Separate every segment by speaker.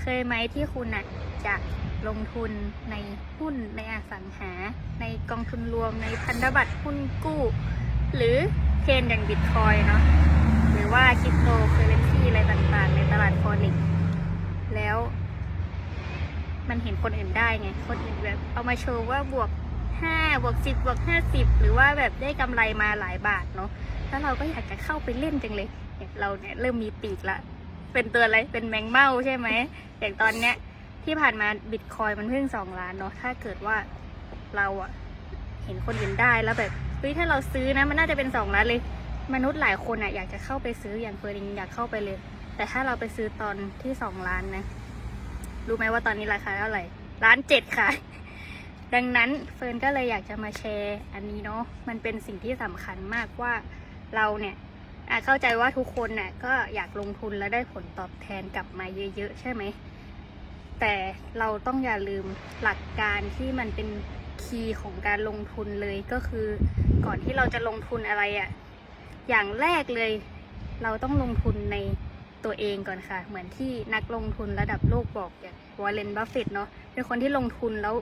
Speaker 1: เคยไหมที่คุณอะจะลงทุนในหุ้นในอสังหา ในกองทุนรวมในพันธบัตรหุ้นกู้ หรือเทรนอย่างบิตคอยเนาะหรือว่าคริปโตเคอเรนซีอะไรต่างๆ ในตลาดฟอเร็กแล้ว มันเห็นคนอื่นได้ไง คนอื่นแบบเอามาโชว์ว่าบวกห้าบวกสิบบวกห้าสิบหรือว่าแบบได้กำไรมาหลายบาทเนาะแล้วเราก็อยากจะเข้าไปเล่นจังเลย เราเนี่ยเริ่มมีปีกละ เป็นตัวอะไรเป็นแมงเม่าใช่ไหมอย่างตอนเนี้ยที่ผ่านมาบิตคอยมันเพิ่งสองล้านเนาะถ้าเกิดว่าเราอะเห็นคนอื่นได้แล้วแบบเฮ้ยถ้าเราซื้อนะมันน่าจะเป็นสองล้านเลย มนุษย์หลายคนอะอยากจะเข้าไปซื้ออย่างเฟิร์นอยากเข้าไปเลย แต่ถ้าเราไปซื้อตอนที่สองล้านนะรู้ไหมว่าตอนนี้ราคาเท่าไหร่ล้านเจ็ดค่ะ ดังนั้นเฟิร์นก็เลยอยากจะมาแชร์ อันนี้เนาะมันเป็นสิ่งที่สำคัญมากว่าเราเนี่ย เข้าใจว่าทุกคนเนี่ยก็อยากลงทุนแล้วได้ผลตอบแทนกลับมาเยอะๆ ใช่ไหม แต่เราต้องอย่าลืมหลักการที่มันเป็นคีย์ของการลงทุนเลยก็คือก่อนที่เราจะลงทุนอะไรอะ่ะอย่างแรกเลย เราต้องลงทุนในตัวเองก่อนค่ะ เหมือนที่นักลงทุนระดับโลกบอกอย่างวอร์เรนบัฟเฟตเนาะเป็นคนที่ลงทุนแล้ว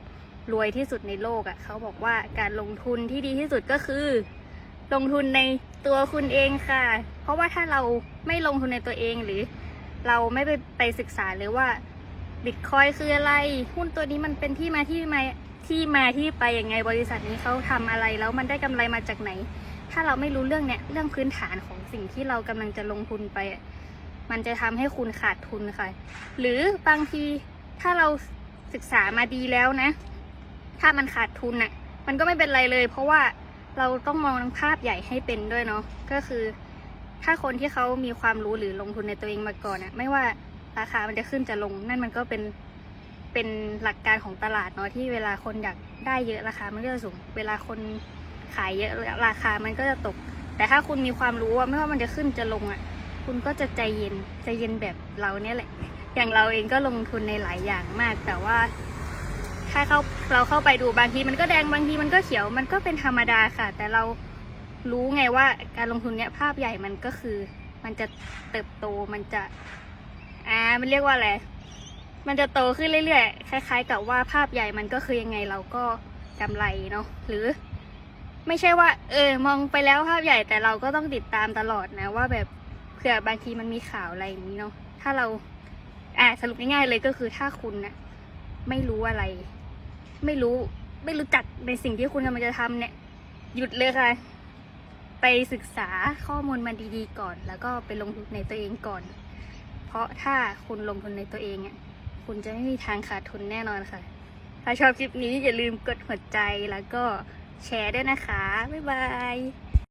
Speaker 1: รวยที่สุดในโลกอะ่ะเขาบอกว่าการลงทุนที่ดีที่สุดก็คือ ลงทุนใน ตัวคุณเองค่ะ เพราะว่าถ้าเราไม่ลงทุนในตัวเองหรือ เราไม่ไปไปศึกษาเลยว่าบิตคอยคืออะไร หุ้นตัวนี้มันเป็นที่มาที่มาที่มาที่ไปยังไงบริษัทนี้เขาทำอะไรแล้วมันได้กำไรมาจากไหน ถ้าเราไม่รู้เรื่องเนี้ยเรื่องพื้นฐานของสิ่งที่เรากำลังจะลงทุนไป มันจะทำให้คุณขาดทุนค่ะ หรือบางทีถ้าเราศึกษามาดีแล้วนะ ถ้ามันขาดทุนน่ะ มันก็ไม่เป็นไรเลย เพราะว่า เราต้องมองภาพใหญ่ให้เป็นด้วยเนาะก็คือ ถ้าคนที่เขามีความรู้หรือลงทุนในตัวเองมาก่อนอะไม่ว่าราคามันจะขึ้นจะลง นั่นมันก็เป็นเป็นหลักการของตลาดเนาะที่เวลาคนอยากได้เยอะราคามันก็จะสูง เวลาคนขายเยอะราคามันก็จะตก แต่ถ้าคุณมีความรู้ว่าไม่ว่ามันจะขึ้นจะลงอะคุณก็จะใจเย็นใจเย็นแบบเราเนี่ยแหละ อย่างเราเองก็ลงทุนในหลายอย่างมาก แต่ว่า ถ้าเข้าเราเข้าไปดูบางทีมันก็แดงบางทีมันก็เขียวมันก็เป็นธรรมดาค่ะ แต่เรารู้ไงว่าการลงทุนเนี้ยภาพใหญ่มันก็คือ มันจะเติบโตมันจะอ่ามันเรียกว่าอะไรมันจะโตขึ้นเรื่อยๆคล้าย ๆ กับว่าภาพใหญ่มันก็คือยังไงเราก็กำไรเนาะหรือ ไม่ใช่ว่า เออ มองไปแล้วภาพใหญ่แต่เราก็ต้องติดตามตลอดนะ ว่าแบบเผื่อบางทีมันมีข่าวอะไรอย่างนี้เนาะถ้าเราอ่าสรุปง่ายๆเลยก็คือถ้าคุณนะไม่รู้อะไร ไม่รู้ไม่รู้จักในสิ่งที่คุณกำลังจะทำเนี่ย หยุดเลยค่ะ ไปศึกษาข้อมูลมาดีๆก่อน แล้วก็ไปลงทุนในตัวเองก่อน เพราะถ้าคุณลงทุนในตัวเองอะคุณจะไม่มีทางขาดทุนแน่นอนค่ะ ถ้าชอบคลิปนี้อย่าลืมกดหัวใจแล้วก็แชร์ด้วยนะคะ บ๊ายบาย